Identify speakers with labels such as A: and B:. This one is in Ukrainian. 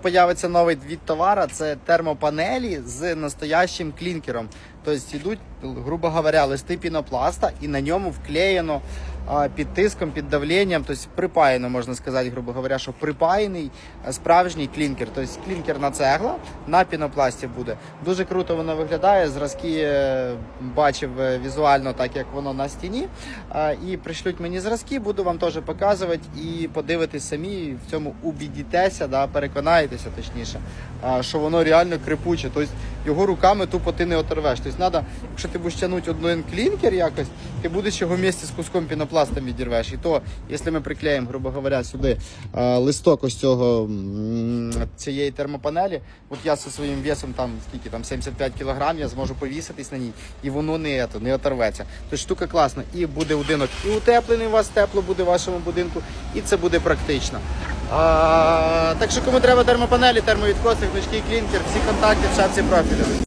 A: Появиться новий від товара, це термопанелі з настоящим клінкером. Тобто йдуть, грубо говоря, листи пінопласта і на ньому вклеєно під тиском, під давленням, тобто припаяно, можна сказати, грубо говоря, що припаяний справжній клінкер. Тобто клінкерна цегла на пінопласті буде. Дуже круто воно виглядає. Зразки е, бачив е, візуально, так як воно на стіні. І пришлють мені зразки, буду вам теж показувати і подивитись самі, в цьому убідітеся, да, переконаєтеся точніше, що воно реально крепуче. Тобто його руками тупо ти не оторвеш. Тобто треба, якщо ти будеш тягнути один клінкер якось, ти будеш його вместе з куском пінопластом відірвеш. І то, якщо ми приклеїмо, грубо говоря, сюди а, листок ось цього цієї термопанелі, от я зі своїм весом там скільки там 75 кг, я зможу повіситись на ній, і воно не, не оторветься. Тобто штука класна. І буде будинок і утеплений у вас, тепло буде в вашому будинку, і це буде практично. Так що кому треба термопанелі, термовідкоси, гнучкий клінкер, всі контакти в шапці профілю.